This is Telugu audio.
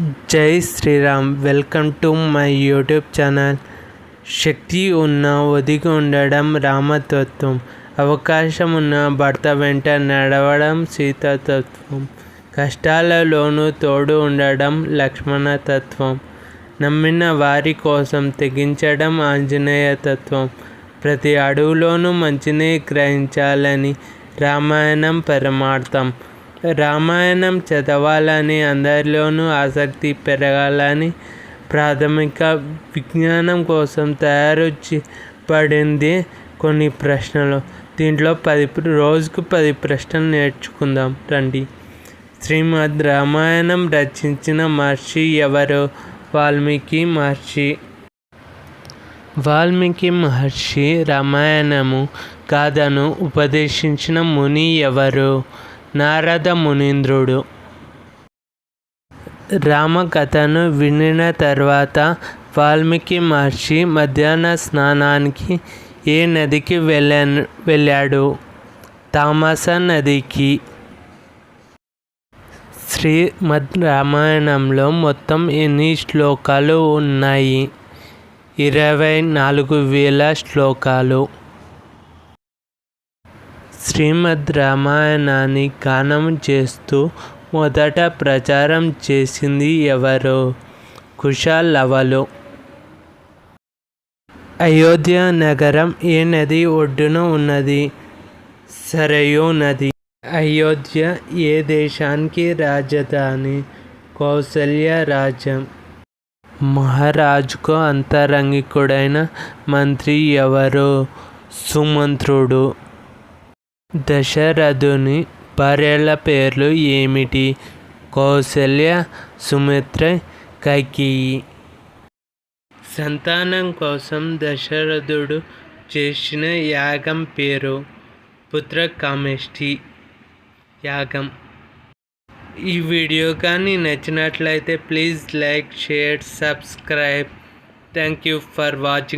జై Shriram. Welcome to my YouTube channel. శక్తి ఉన్న ఒదిగి ఉండడం రామతత్వం. అవకాశం ఉన్న భర్త వెంట నడవడం సీతతత్వం. కష్టాలలోనూ తోడు ఉండడం లక్ష్మణతత్వం. నమ్మిన వారి కోసం తెగించడం ఆంజనేయతత్వం. ప్రతి అడుగులోనూ మంచిని గ్రహించాలని రామాయణం పరమార్థం. రామాయణం చదవాలని అందరిలోనూ ఆసక్తి పెరగాలని ప్రాథమిక విజ్ఞానం కోసం తయారు పడింది కొన్ని ప్రశ్నలు. దీంట్లో పది రోజుకు పది ప్రశ్నలు నేర్చుకుందాం. రండి. శ్రీమద్ రామాయణం రచించిన మహర్షి ఎవరు? వాల్మీకి మహర్షి. వాల్మీకి మహర్షి రామాయణము గాథను ఉపదేశించిన ముని ఎవరు? నారద మునీంద్రుడు. రామకథను వినిన తర్వాత వాల్మీకి మహర్షి మధ్యాహ్న స్నానానికి ఏ నదికి వెళ్ళా వెళ్ళాడు? తామస నదికి. శ్రీమద్ రామాయణంలో మొత్తం ఎన్ని శ్లోకాలు ఉన్నాయి? ఇరవై నాలుగు వేల శ్లోకాలు. శ్రీమద్ రామాయణాన్ని గానం చేస్తూ మొదట ప్రచారం చేసింది ఎవరు? కుశాలవలు అయోధ్య నగరం ఏ నది ఒడ్డున ఉన్నది? సరయూ నది. అయోధ్య ఏ దేశానికి రాజధాని? కౌసల్య రాజ్యం. మహారాజుకు అంతరంగికుడైన మంత్రి ఎవరు? సుమంత్రుడు. దశరథుని భార్యల పేర్లు ఏమిటి? కౌసల్య సుమిత్ర కైకేయి. సంతానం కోసం దశరథుడు చేసిన యాగం పేరు పుత్రకామేష్టి యాగం. ఈ వీడియో కానీ నచ్చినట్లయితే please like share subscribe. Thank you for watching.